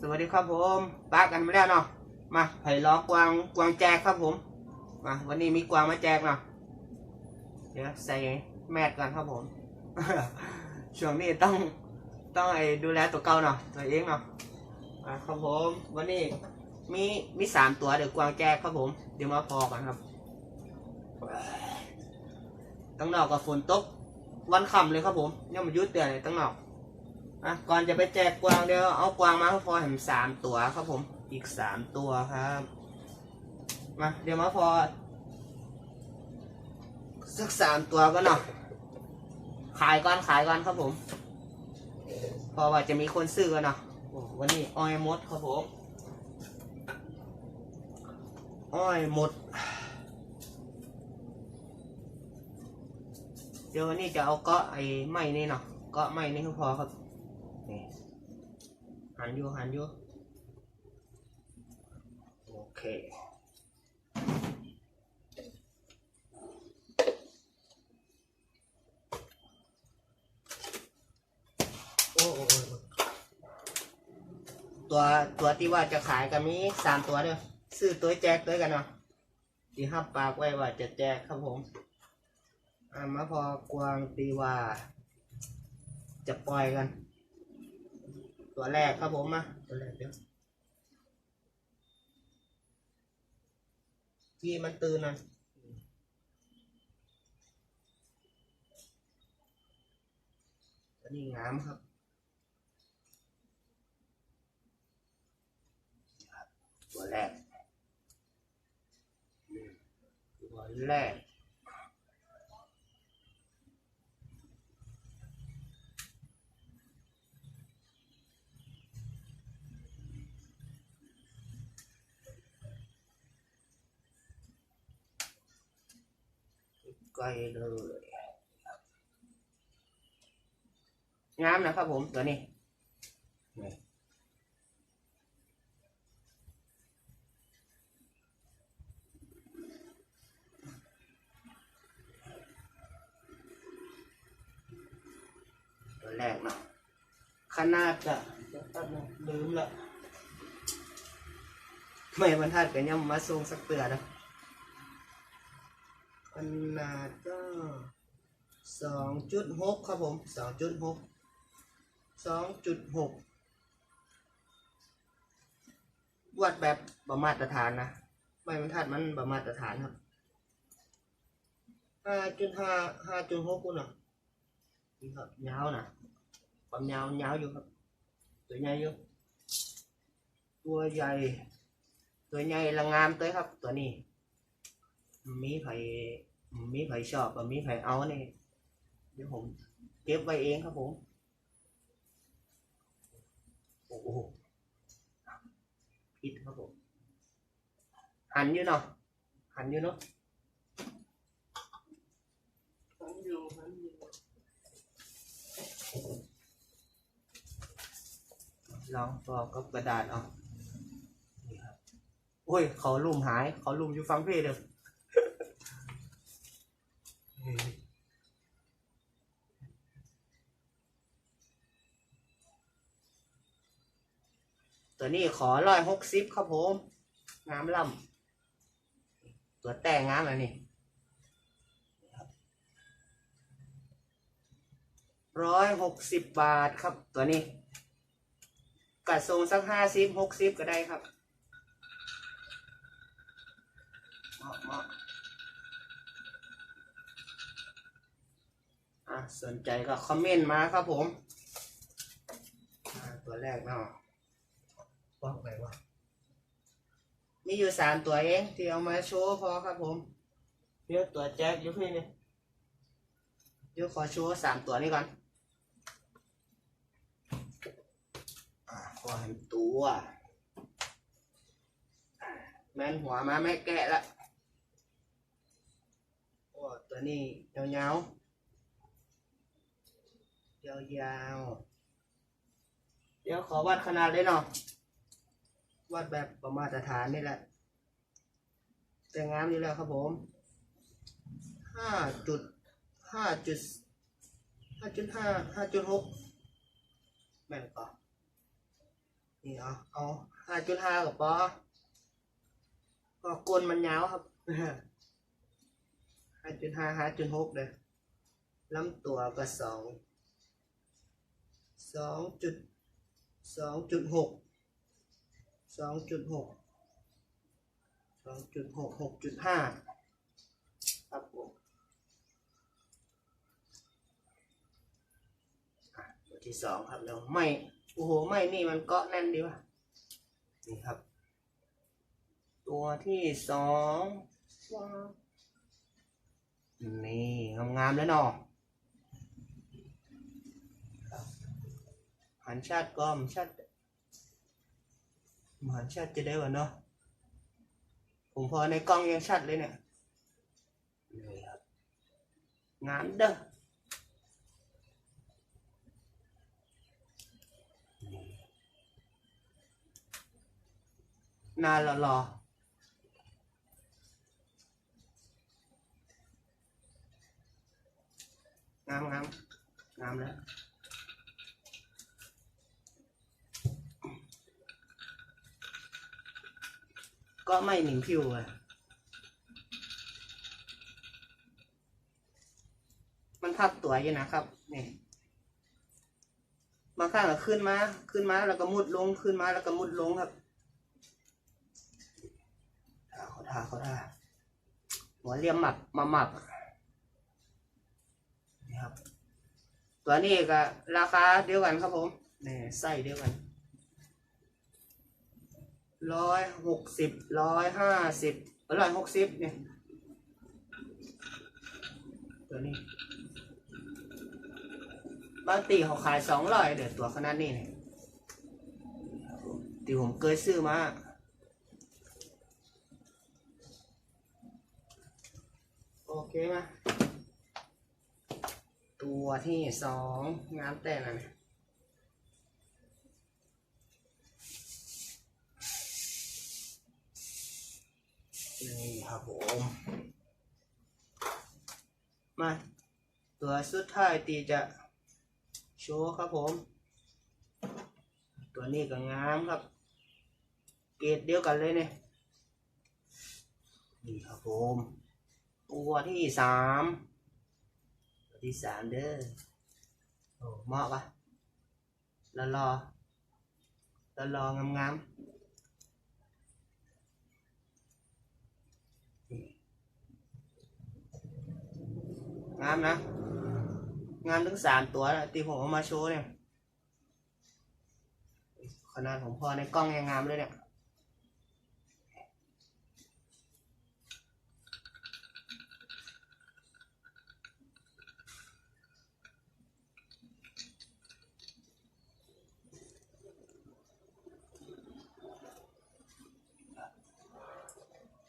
สวัสดีครับผมป้ากันมาแล้วเนาะมาไผ่ล้อกวางกวางแจกครับผมมาวันนี้มีกวางมาแจกเนาะเดี๋ยวใส่แมสกันครับผมช่วงนี้ต้องต้องไอ้ดูแลตัวเก่าเนาะตัวเองเนาะอะครับผมวันนี้มีมีสามตัวเดี๋ยวกวางแจกครับผม เดี๋ยวมาพอกันครับตั้งนอกกับฝนตกวันค่ำเลยครับผมเนี่ยมันยุดเตือนเลยตั้งนอก อะก่อนจะไปแจกกวางเดี๋ยวเอากวางมาให้พอเห็นสามตัวครับผม อีกสามตัวครับ มาเดี๋ยวมาพอสักสามตัวก็เนาะขายก่อนขายก่อนครับผม พอว่าจะมีคนซื้อกันเนาะวันนี้อ้อยหมดครับผมอ้อยหมด เดี๋ยววันนี้จะเอาเกาะไอ้ไม้นี่เนาะเกาะไม้นี่ก็พอครับ นี่หันอยู่หันอยู่โอเคโอ้โอ้โอ้ตัวตัวที่ว่าจะขายกันมีสามตัวเด้อซื้อตัวแจกด้วยกันเนาะที่ห้าปากไว้ว่าจะแจกครับผมอ่ามาพอกวางตีว่า จะปล่อยกัน ตัวแรกครับผมมาตัวแรกเดี๋ยวที่มันตื่นนะตัวนี้งามครับตัวแรกตัวแรก ใกลเลยงามนะครับผมตัวนี้ตัวแรกเนาะขนาดจะจะแป๊บนึงลืมละไม่บรรทัดกันยังมาส่งสักเตือนะ ขนาดก็สองจุดหกครับผมสองจุดหกสองจุดหกวัดแบบประมาตรฐานนะไม่บรรทัดมันประมาตรฐานครับห้าจุดห้าห้าจุดหกคุณอะนี่ครับยาวนะความยาวยาวอยู่ครับ ตัวใหญ่อยู่ตัวใหญ่ ตัวใหญ่ละงามตัวครับ ตัวนี้ มีไผมีไผชอบกับมีไผเอาเนี่ยเดี๋ยวผมเก็บไว้เองครับผม โอ้โหผิดครับผม หันอยู่เนาะหันอยู่เนาะหันอยู่หันอยู่ลองตอกับกระดาษเอานี่ครับโอ้ย เขาลุ่มหาย เขาลุ่มอยู่ฟังเพลงเด้อ ขอร้อยหกสิบครับผมงามล่ำตัวแต่งงามอันนี้ร้อยหกสิบบาทครับตัวนี้กัดทรงสักห้าสิบหกสิบก็ได้ครับเหมาะเหมาะอะสนใจก็คอมเมนต์มาครับผม ตัวแรกเนาะ ว่าไงวะมีอยู่สามตัวเองที่เอามาโชว์พอครับผมเดี๋ยวตัวแจ็คอยุคนี้นี่เดี๋ยวขอโชว์สามตัวนี้ก่อนอ่าขอเห็นตัวแมนหัวมาไม่แกะละโอ้ตัวนี้ยาวๆยาวๆเดี๋ยวขอวัดขนาดเลยเนาะ วาดแบบประมาตรฐานนี่แหละแต่งามอยู่แล้วครับผมห้าจุดห้าจุดห้าจุดห้าห้าจุดหกแม่นก่อนนี่เอาเอาห้าจุดห้ากับปอก็กลนมันยาวครับห้าจุดห้าห้าจุดหกเลยลำตัวก็สองสองจุดสองจุดหก สองจุดหกสองจุดหกหกจุดห้าครับผมตัวที่สองครับแล้วไม่ โอ้โห ไม่นี่มันเกาะแน่นดีว่ะ นี่ครับ ตัวที่สองนี่งามๆแล้วเนาะหันชาติก็มชาติ หันชาติจะได้วะเนาะผมพอในกล้องยังชัดเลยเนี่ยนี่ครับงามเด้อนี่หนาหล่อๆงามงามงามแล้ว ก็ไม่หนิงผิวอะมันทับตัวอยู่นะครับนี่บางข้างก็ขึ้นมา ขึ้นมาแล้วก็มุดลง ขึ้นมาแล้วก็มุดลงครับท่าเขาท่าเขาท่าหัวเรียมหมับมาหมับนี่ครับ ตัวนี้ก็ราคาเดียวกันครับผมนี่ไส้เดียวกัน ร้อยหกสิบร้อยห้าสิบร้อยหกสิบเนี่ยตัวนี้บางตีเขาขายสองร้อยเดี๋ยวตัวขนาดนี้เนี่ยที่ผมเคยซื้อมาโอเคไหมตัวที่สองงามแต่นั่น นี่ครับผม มา ตัวสุดท้ายตีจะโชว์ครับผม ตัวนี้ก็งามครับ เกรดเดียวกันเลยเนี่ยนี่ครับผมตัวที่สามตัวที่สามเด้อโอ้เหมาะปะรอรอรอรองามๆ งามนะ งามทั้งสามตัวนะที่ผมเอามาโชว์เนี่ย ขนาดผมพอในกล้องยังงามเลยเนี่ย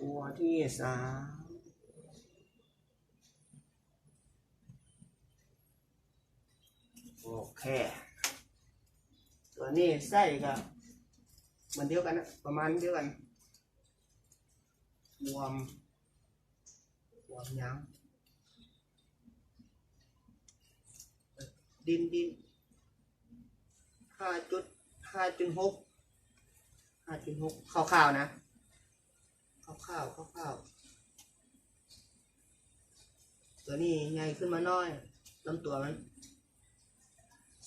ตัวที่สาม โอเคตัวนี้ไส้ก็เหมันเดียวกันนะประมาณเดียวกันรวมรวมยางดินดินห้าจุดห้าจุดหกห้าจุดหกคร่าวๆนะคร่าวๆคร่าวๆตัวนี้ใหญ่ขึ้นมาหน้อยลำตัวมัน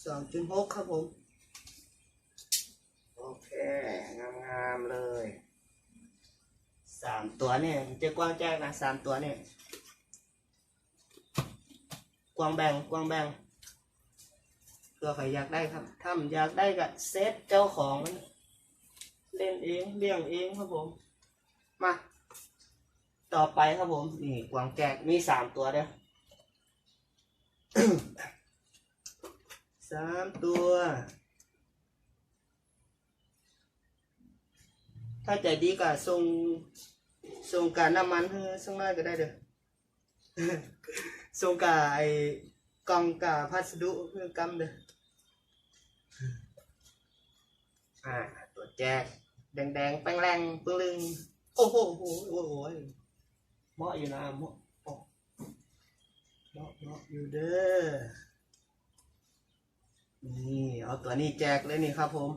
สองจุดหกครับผม โอเค งามๆเลยสามตัวเนี่ยจะกว้างแจ้งนะสามตัวเนี่ยกว้างแบ่งกว้างแบ่งเพื่อใครอยากได้ครับถ้าอยากได้ก็เซตเจ้าของมันเล่นเองเลี้ยงเองครับผม มา ต่อไปครับผม นี่กวางแจกมีสามตัวเด้อ สามตัว ถ้าใจดีก็ส่งส่งการน้ำมันให้ส่งได้ก็ได้เด้อส่งกาไอ้กองกาพัสดุเพื่อกำเด้ออ่าตัวแจกแดงๆแป้งแรงปึ้งลึงโอ้โหโอ้โหโอ้โหเหมาะอยู่นะหมาะเหมาะเหมาะเหมาะอยู่เด้อ นี่เอาตัวนี้แจกเลยนี่ครับผม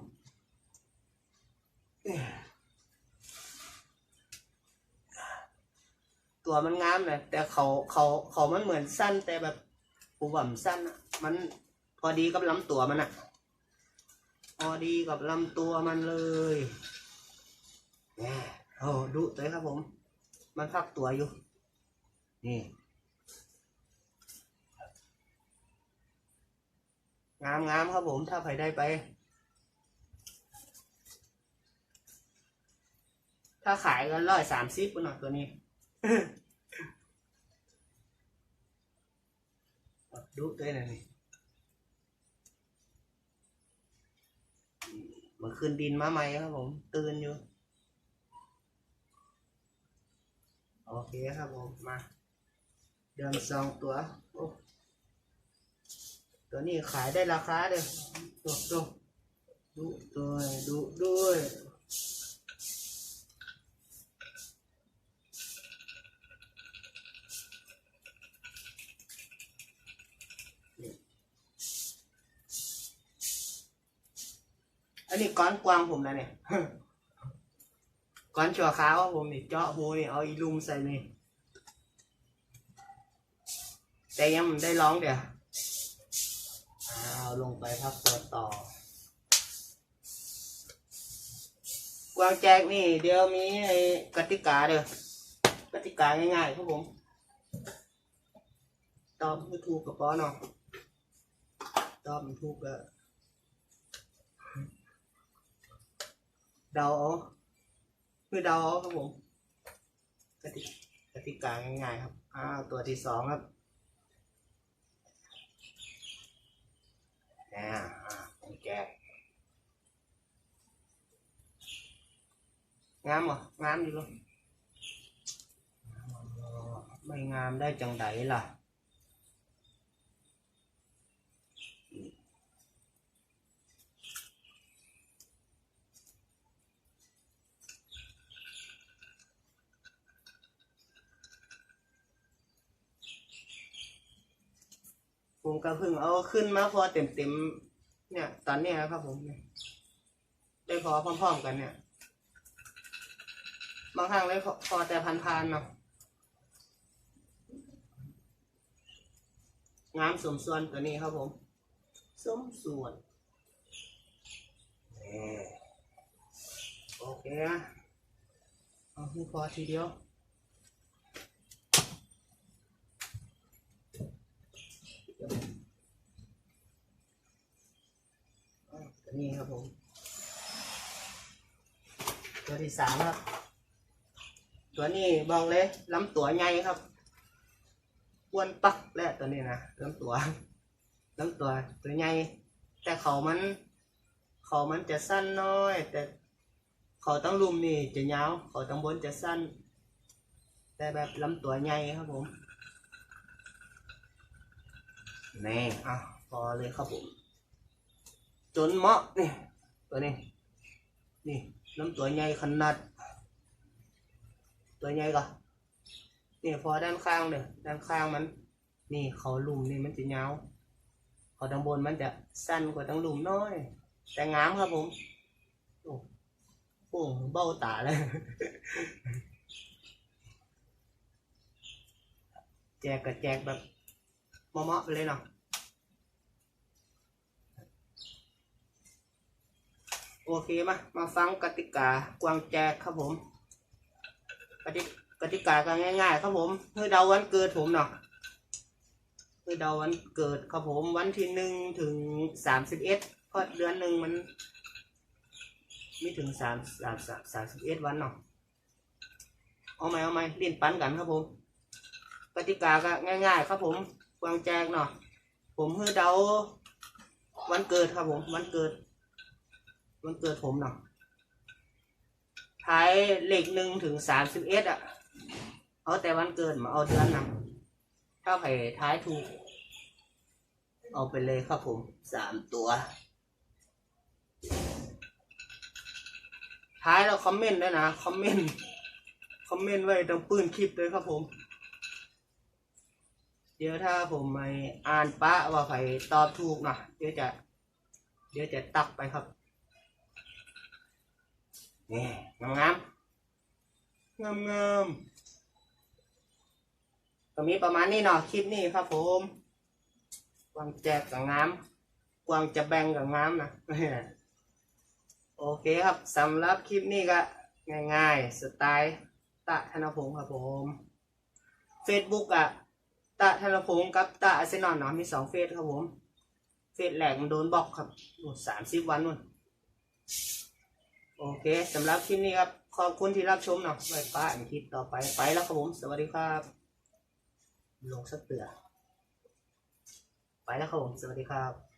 ตัวมันงามเลยแต่เขาเขาเขามันเหมือนสั้น แต่แบบปูบ่ำสั้นอะมันพอดีกับลำตัวมันอะพอดีกับลำตัวมันเลยโอ้ดูเลยครับผม มันพักตัวอยู่ นี่ งามงามครับผมถ้าใครได้ไป ถ้าขายกันร้อยสามสิบปุ่นหน่อยตัวนี้ดูด้วยนะนี่มันขึ้นดินมาใหม่ครับผมตื่นอยู่ โอเคครับผมมา เดินสองตัวโอ้ ตัวนี้ขายได้ราคาเลยดูดูดูด้วยดูด้วยอันนี้ก้อนกวางผมนะเนี่ยก้อนชัวขาวผมนี่เจาะหูนี่เอาอีลุมใส่นี่แต่ยังไม่ได้ร้องเดี๋ยว อาลงไปพักตัวต่อกวางแจกนี่ เดี๋ยวมีไอ้กติกาเด้อกติกาง่ายๆครับผม ตอบไม่ถูกกับป้อเนาะตอบไม่ถูกก็เดาเอาคือเดาเอาครับผมกติกติกาง่ายๆครับอ้าตัวที่สองครับ อ่าอ่าผมแกะงามเหรองามอยู่เลยไม่งามได้จังไดล่ะ ผมก็เพิ่งเอาขึ้นมาพอเต็มเต็มๆเนี่ย ตอนเนี้ยครับ ผมเนี่ยได้พอพร้อมๆกันเนี่ย บางครั้งเลยพอพอแต่พันๆเนาะงามสมส่วนตัวนี้ครับผม สมส่วนนี่โอเคนะเอาให้พอทีเดียว อ่า ตัวนี้ครับผม ตัวที่สามครับ ตัวนี้บอกเลยลำตัวใหญ่ครับอ้วนปักและตัวนี้นะลำตัวลำตัวตัวใหญ่แต่เขามัน เขามันจะสั้นน้อย แต่เขาต้องลุมนี่จะยาวเขาต้องบนจะสั้น แต่แบบลำตัวใหญ่ครับผม นี่อะพอเลยครับผม จนเหมาะนี่ตัวนี้ นี่น้ำตัวใหญ่ขนาด ตัวใหญ่ก็นี่พอด้านข้างเนี่ยด้านข้างมัน นี่เขาลุมนี่มันจะยาวเขาด้านบนมันจะสั้นกว่าตั้งลุมน้อย แต่งามครับผม โอ้โหเบ้าตาเลยแจกกับแจกแบบ เหมาะๆไปเลยเนาะโอเคมามาฟังกติกากวางแจกครับผมกติกติกาก็ง่าย ๆ ครับผมเพื่อเดาวันเกิดผมเนาะเพื่อเดาวันเกิดครับผมวันที่หนึ่งถึงสามสิบเอ็ดก็เดือนหนึ่งมันไม่ถึงสามสามสามสามสิบเอ็ดวันเนาะเอาไหมเอาไหมเล่นปั้นกันครับผมกติกาก็ง่าย ๆ ครับผม กวางแจกเนาะผมเพื่อเดาวันเกิดครับผมวันเกิด วันเกิดผมเนาะท้ายเลขหนึ่งถึงสามสิบเอ็ดอะ เอาแต่วันเกิดมาเอาเดือนนะถ้าใครท้ายถูก เอาไปเลยครับผมสามตัว ท้ายเราคอมเมนต์ด้วยนะ คอมเมนต์ คอมเมนต์ไว้ตรงปืนคลิปเลยครับผม เดี๋ยวถ้าผมไม่อ่านปะว่าใครตอบถูกนะเดี๋ยวจะ เดี๋ยวจะตักไปครับนี่งามงามงามงามก็มีประมาณนี้เนาะคลิปนี้ครับผมกวางแจกกับงามกวางจะแบ่งกับงามนะโอเคครับสำหรับคลิปนี้ก็ง่ายๆ สไตล์ตะธนพงศ์ครับผม Facebook อะ ตะธนพงศ์กับตะอาเซนอลเนาะมีสองเฟสครับผม เฟสแหลกมันโดนบล็อกครับสามสิบวันนู่นโอเคสำหรับคลิปนี้ครับ ขอบคุณที่รับชมเนาะไว้ป้าอันคลิปต่อไปไปแล้วครับผม สวัสดีครับ ลงสักเตือไปแล้วครับผม สวัสดีครับ